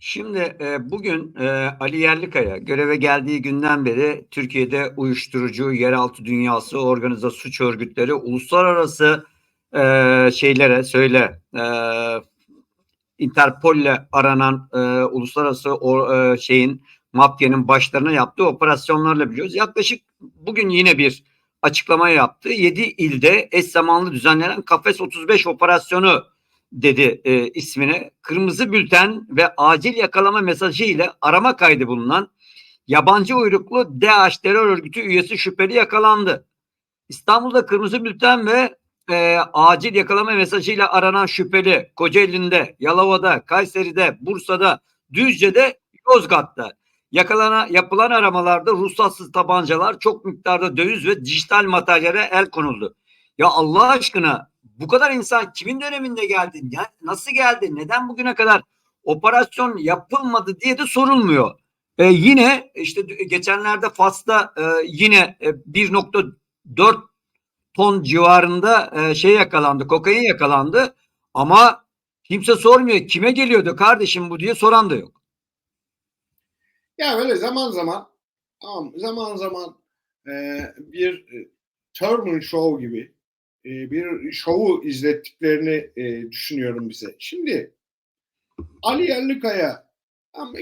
Şimdi e, bugün e, Ali Yerlikaya göreve geldiği günden beri Türkiye'de uyuşturucu, yeraltı dünyası, organize suç örgütleri, uluslararası e, şeylere söyle e, Interpol'le aranan e, uluslararası o, e, şeyin mafyanın başlarına yaptığı operasyonlarla biliyoruz. Yaklaşık bugün yine bir açıklama yaptı. 7 ilde eş zamanlı düzenlenen Kafes 35 operasyonu dedi e, ismine. Kırmızı bülten ve acil yakalama mesajı ile arama kaydı bulunan yabancı uyruklu DAEŞ terör örgütü üyesi şüpheli yakalandı. İstanbul'da kırmızı bülten ve e, acil yakalama mesajıyla aranan şüpheli Kocaeli'nde, Yalova'da, Kayseri'de, Bursa'da, Düzce'de, Yozgat'ta yakalana yapılan aramalarda ruhsatsız tabancalar, çok miktarda döviz ve dijital materyale el konuldu. Ya Allah aşkına bu kadar insan kimin döneminde geldi? Ya nasıl geldi? Neden bugüne kadar operasyon yapılmadı diye de sorulmuyor. E, yine işte geçenlerde Fas'ta e, yine e, 1.4 ton civarında e, şey yakalandı, kokain yakalandı. Ama kimse sormuyor kime geliyordu kardeşim bu diye soran da yok. Ya böyle zaman zaman tamam zaman zaman e, bir e, Truman Show gibi e, bir şovu izlettiklerini e, düşünüyorum bize. Şimdi Ali Yerlikaya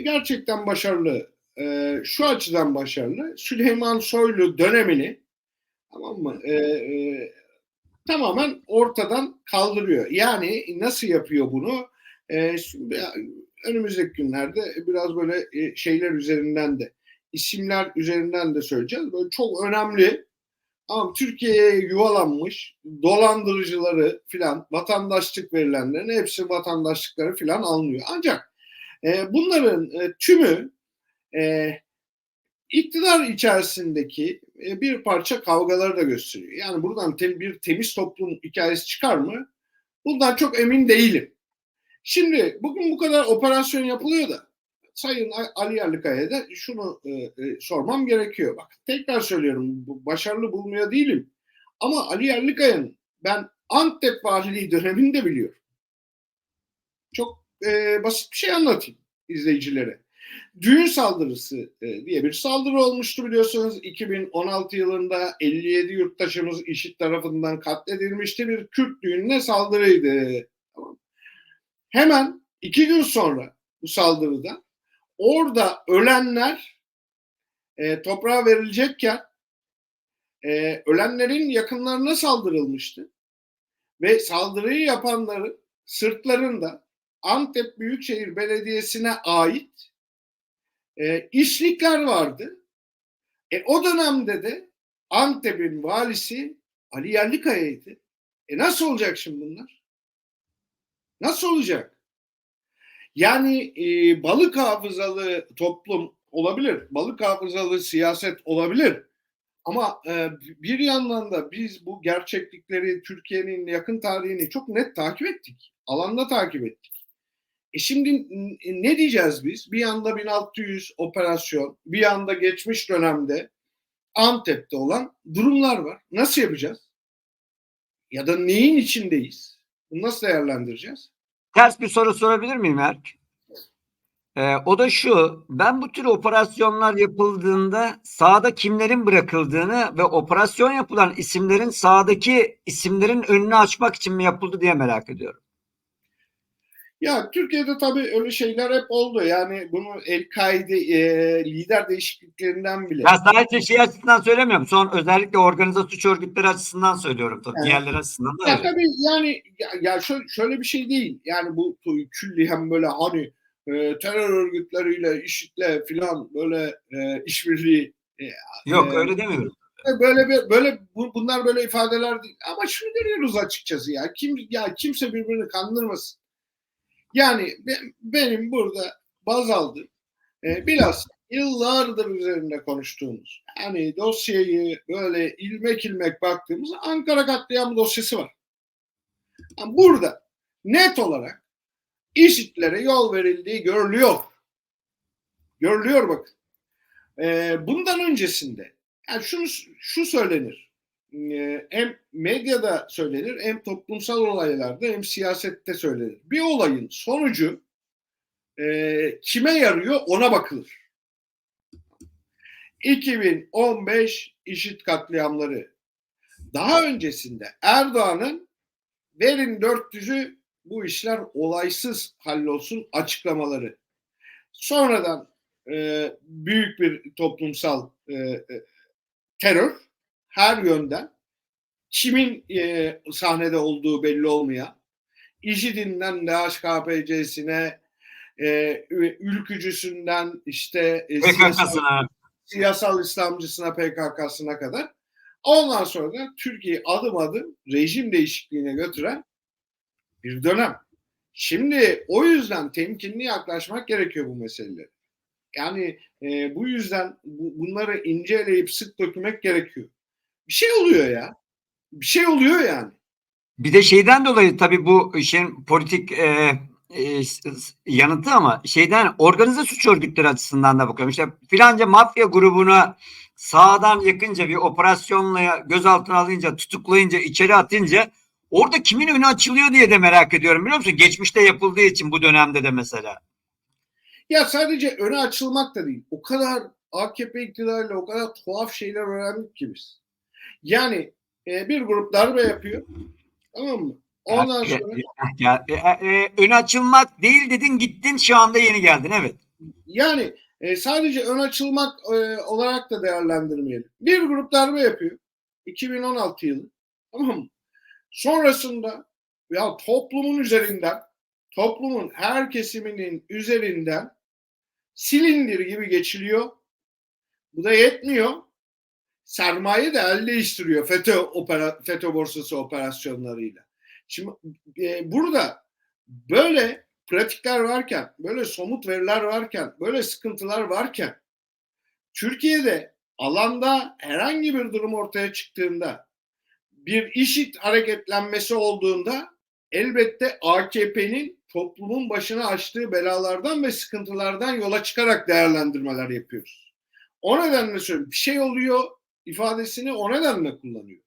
gerçekten başarılı. E, şu açıdan başarılı. Süleyman Soylu dönemini tamam mı? Tamamen ortadan kaldırıyor. Yani nasıl yapıyor bunu? E, önümüzdeki günlerde biraz böyle şeyler üzerinden de isimler üzerinden de söyleyeceğiz. Böyle çok önemli ama Türkiye'ye yuvalanmış dolandırıcıları filan vatandaşlık verilenlerin hepsi vatandaşlıkları filan alınıyor. Ancak e, bunların e, tümü e, iktidar içerisindeki e, bir parça kavgaları da gösteriyor. Yani buradan tem, bir temiz toplum hikayesi çıkar mı? Bundan çok emin değilim. Şimdi bugün bu kadar operasyon yapılıyor da Sayın Ali Yerlikaya'ya da şunu e, e, sormam gerekiyor. Bak tekrar söylüyorum başarılı bulmuyor değilim. Ama Ali Yerlikaya'nın ben Antep valiliği dönemini de biliyorum. Çok e, basit bir şey anlatayım izleyicilere. Düğün saldırısı e, diye bir saldırı olmuştu biliyorsunuz. 2016 yılında 57 yurttaşımız IŞİD tarafından katledilmişti. Bir Kürt düğününe saldırıydı. Hemen iki gün sonra bu saldırıda orada ölenler e, toprağa verilecekken e, ölenlerin yakınlarına saldırılmıştı. Ve saldırıyı yapanların sırtlarında Antep Büyükşehir Belediyesi'ne ait e, işlikler vardı. E, o dönemde de Antep'in valisi Ali Yerlikaya'ydı. E nasıl olacak şimdi bunlar? Nasıl olacak? Yani e, balık hafızalı toplum olabilir, balık hafızalı siyaset olabilir. Ama e, bir yandan da biz bu gerçeklikleri Türkiye'nin yakın tarihini çok net takip ettik. Alanda takip ettik. E şimdi ne diyeceğiz biz? Bir yanda 1600 operasyon, bir yanda geçmiş dönemde Antep'te olan durumlar var. Nasıl yapacağız? Ya da neyin içindeyiz? Bunu nasıl değerlendireceğiz? Ters bir soru sorabilir miyim Erk? Ee, o da şu, ben bu tür operasyonlar yapıldığında sahada kimlerin bırakıldığını ve operasyon yapılan isimlerin sahadaki isimlerin önünü açmak için mi yapıldı diye merak ediyorum. Ya Türkiye'de tabii öyle şeyler hep oldu. Yani bunu El-Kaide e, lider değişikliklerinden bile. Ya sadece şey açısından söylemiyorum. Son özellikle organize suç örgütleri açısından söylüyorum. Tabii. Evet. Diğerleri açısından da ya öyle. Tabii yani ya, ya şöyle, şöyle bir şey değil. Yani bu külli hem böyle hani e, terör örgütleriyle, IŞİD'le filan böyle e, işbirliği. E, Yok e, öyle demiyorum. Böyle bir böyle bu, bunlar böyle ifadeler değil. Ama şunu görüyoruz açıkçası ya. Kim ya kimse birbirini kandırmasın. Yani benim burada baz aldığım e, biraz yıllardır üzerinde konuştuğumuz yani dosyayı böyle ilmek ilmek baktığımız Ankara katliamı dosyası var. Burada net olarak IŞİD'lere yol verildiği görülüyor. Görülüyor bakın. E, bundan öncesinde yani şunu şu söylenir. E, hem medyada söylenir hem toplumsal olaylarda hem siyasette söylenir. Bir olayın sonucu e, kime yarıyor ona bakılır. 2015 işit katliamları. Daha öncesinde Erdoğan'ın verin 400'ü bu işler olaysız hallolsun açıklamaları. Sonradan e, büyük bir toplumsal e, e, terör her yönden kimin e, sahnede olduğu belli olmayan IŞİD'inden DHKPC'sine e, ülkücüsünden işte e, siyasal, siyasal İslamcısına PKK'sına kadar ondan sonra da Türkiye'yi adım adım rejim değişikliğine götüren bir dönem. Şimdi o yüzden temkinli yaklaşmak gerekiyor bu meselelere. Yani e, bu yüzden bu, bunları inceleyip sık dökmek gerekiyor. Bir şey oluyor ya. Bir şey oluyor yani. Bir de şeyden dolayı tabii bu işin politik e, e, yanıtı ama şeyden organize suç örgütleri açısından da bakıyorum. İşte filanca mafya grubuna sağdan yakınca bir operasyonla gözaltına alınca, tutuklayınca, içeri atınca orada kimin önü açılıyor diye de merak ediyorum biliyor musun? Geçmişte yapıldığı için bu dönemde de mesela. Ya sadece öne açılmak da değil. O kadar AKP iktidarıyla o kadar tuhaf şeyler öğrendik ki biz. Yani e, bir grup darbe yapıyor. Tamam mı? Ondan Ya- sonra ya- e, önü açılmak değil dedin gittin şu anda yeni geldin evet. yani e, sadece ön açılmak e, olarak da değerlendirmeyelim. Bir grup darbe yapıyor. 2016 yılı. Tamam mı? Sonrasında ya toplumun üzerinden toplumun her kesiminin üzerinden silindir gibi geçiliyor. Bu da yetmiyor. Sermaye de el değiştiriyor FETÖ, opera, FETÖ borsası operasyonlarıyla. Şimdi e, burada böyle pratikler varken, böyle somut veriler varken, böyle sıkıntılar varken Türkiye'de alanda herhangi bir durum ortaya çıktığında bir işit hareketlenmesi olduğunda elbette AKP'nin toplumun başına açtığı belalardan ve sıkıntılardan yola çıkarak değerlendirmeler yapıyoruz. O nedenle söylüyorum bir şey oluyor ifadesini o nedenle kullanıyor.